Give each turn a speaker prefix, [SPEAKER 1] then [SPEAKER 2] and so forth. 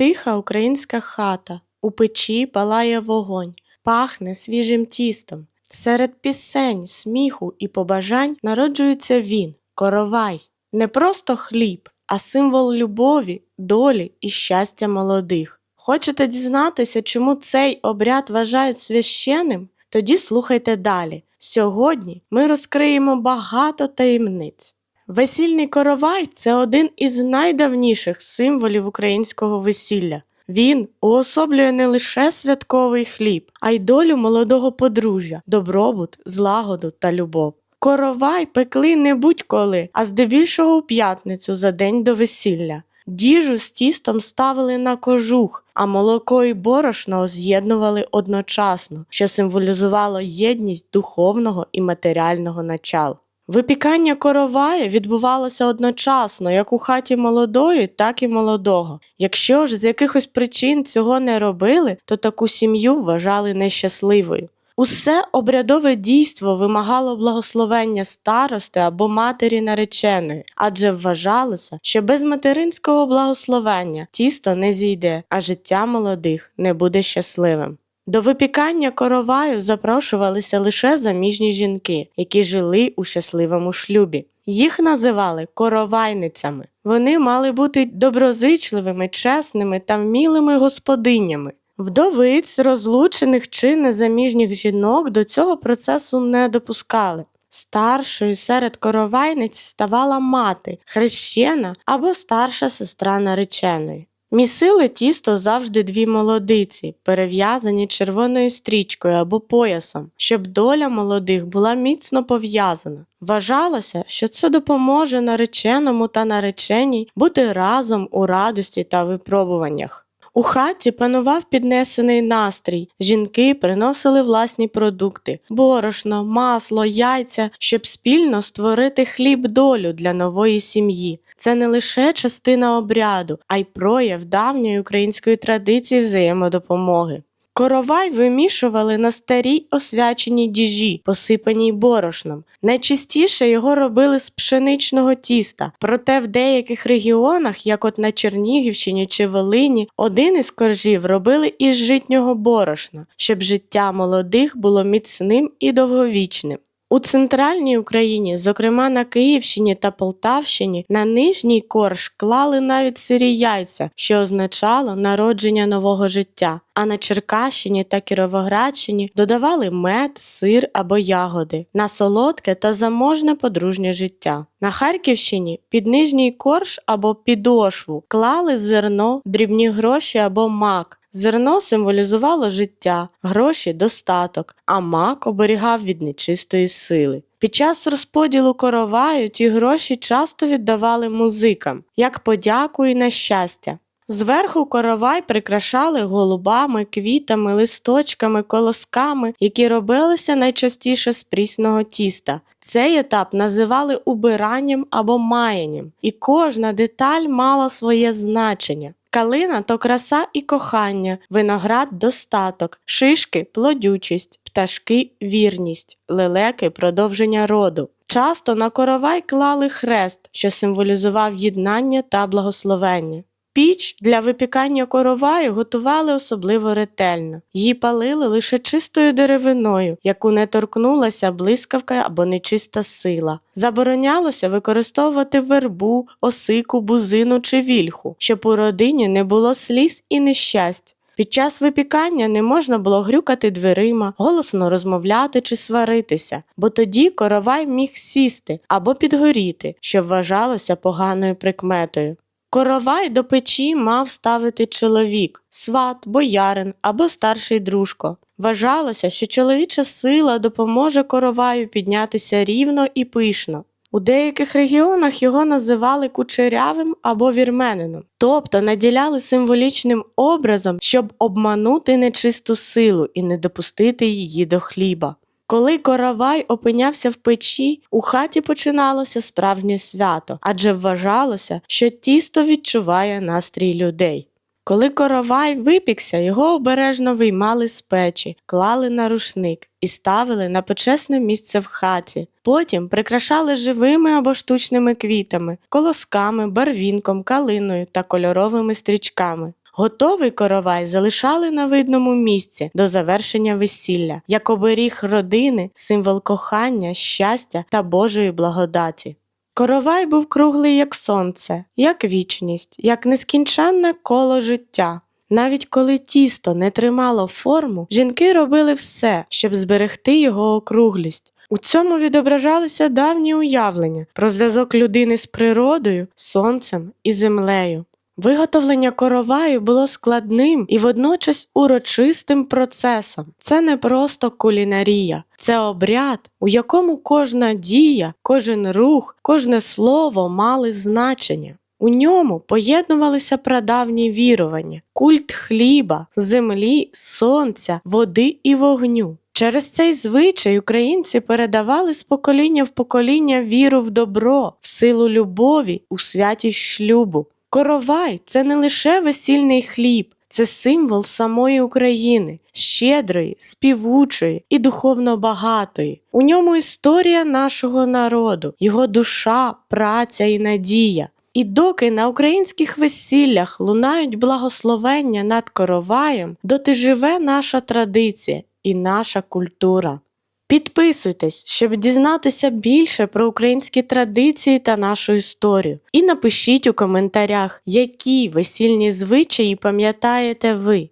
[SPEAKER 1] Тиха українська хата, у печі палає вогонь, пахне свіжим тістом. Серед пісень, сміху і побажань народжується він, коровай, не просто хліб, а символ любові, долі і щастя молодих. Хочете дізнатися, чому цей обряд вважають священним? Тоді слухайте далі. Сьогодні ми розкриємо багато таємниць. Весільний коровай це один із найдавніших символів українського весілля. Він уособлює не лише святковий хліб, а й долю молодого подружжя, добробут, злагоду та любов. Коровай пекли не будь-коли, а здебільшого у п'ятницю за день до весілля. Діжу з тістом ставили на кожух, а молоко і борошно з'єднували одночасно, що символізувало єдність духовного і матеріального начал. Випікання короваю відбувалося одночасно як у хаті молодої, так і молодого. Якщо ж з якихось причин цього не робили, то таку сім'ю вважали нещасливою. Усе обрядове дійство вимагало благословення старости або матері нареченої, адже вважалося, що без материнського благословення тісто не зійде, а життя молодих не буде щасливим. До випікання короваю запрошувалися лише заміжні жінки, які жили у щасливому шлюбі. Їх називали коровайницями. Вони мали бути доброзичливими, чесними та вмілими господинями. Вдовиць, розлучених чи незаміжніх жінок до цього процесу не допускали. Старшою серед коровайниць ставала мати, хрещена або старша сестра нареченої. Місили тісто завжди дві молодиці, перев'язані червоною стрічкою або поясом, щоб доля молодих була міцно пов'язана. Вважалося, що це допоможе нареченому та нареченій бути разом у радості та випробуваннях. У хаті панував піднесений настрій. Жінки приносили власні продукти: борошно, масло, яйця, щоб спільно створити хліб долю для нової сім'ї. Це не лише частина обряду, а й прояв давньої української традиції взаємодопомоги. Коровай вимішували на старій освяченій діжі, посипаній борошном. Найчастіше його робили з пшеничного тіста, проте в деяких регіонах, як от на Чернігівщині чи Волині, один із коржів робили із житнього борошна, щоб життя молодих було міцним і довговічним. У центральній Україні, зокрема на Київщині та Полтавщині, на нижній корж клали навіть сирі яйця, що означало народження нового життя. А на Черкащині та Кіровоградщині додавали мед, сир або ягоди на солодке та заможне подружнє життя. На Харківщині під нижній корж або підошву клали зерно, дрібні гроші або мак. Зерно символізувало життя, гроші достаток, а мак оберігав від нечистої сили. Під час розподілу короваю ті гроші часто віддавали музикам, як подяку і на щастя. Зверху коровай прикрашали голубами, квітами, листочками, колосками, які робилися найчастіше з прісного тіста. Цей етап називали убиранням або маянням, і кожна деталь мала своє значення. Калина то краса і кохання, виноград достаток, шишки плодючість, пташки вірність, лелеки продовження роду. Часто на коровай клали хрест, що символізував єднання та благословення. Піч для випікання короваю готували особливо ретельно. Її палили лише чистою деревиною, яку не торкнулася блискавка або нечиста сила. Заборонялося використовувати вербу, осику, бузину чи вільху, щоб у родині не було сліз і нещасть. Під час випікання не можна було грюкати дверима, голосно розмовляти чи сваритися, бо тоді коровай міг сісти або підгоріти, що вважалося поганою прикметою. Коровай до печі мав ставити чоловік, сват, боярин або старший дружко. Вважалося, що чоловіча сила допоможе короваю піднятися рівно і пишно. У деяких регіонах його називали кучерявим або вірменином, тобто наділяли символічним образом, щоб обманути нечисту силу і не допустити її до хліба. Коли коровай опинявся в печі, у хаті починалося справжнє свято, адже вважалося, що тісто відчуває настрій людей. Коли коровай випікся, його обережно виймали з печі, клали на рушник і ставили на почесне місце в хаті. Потім прикрашали живими або штучними квітами, колосками, барвінком, калиною та кольоровими стрічками. Готовий коровай залишали на видному місці до завершення весілля, як оберіг родини, символ кохання, щастя та Божої благодаті. Коровай був круглий, як сонце, як вічність, як нескінченне коло життя. Навіть коли тісто не тримало форму, жінки робили все, щоб зберегти його округлість. У цьому відображалися давні уявлення про зв'язок людини з природою, сонцем і землею. Виготовлення короваю було складним і водночас урочистим процесом. Це не просто кулінарія, це обряд, у якому кожна дія, кожен рух, кожне слово мали значення. У ньому поєднувалися прадавні вірування, культ хліба, землі, сонця, води і вогню. Через цей звичай українці передавали з покоління в покоління віру в добро, в силу любові, у святість шлюбу. Коровай це не лише весільний хліб, це символ самої України, щедрої, співучої і духовно багатої. У ньому історія нашого народу, його душа, праця і надія. І доки на українських весіллях лунають благословення над короваєм, доти живе наша традиція і наша культура. Підписуйтесь, щоб дізнатися більше про українські традиції та нашу історію. І напишіть у коментарях, які весільні звичаї пам'ятаєте ви.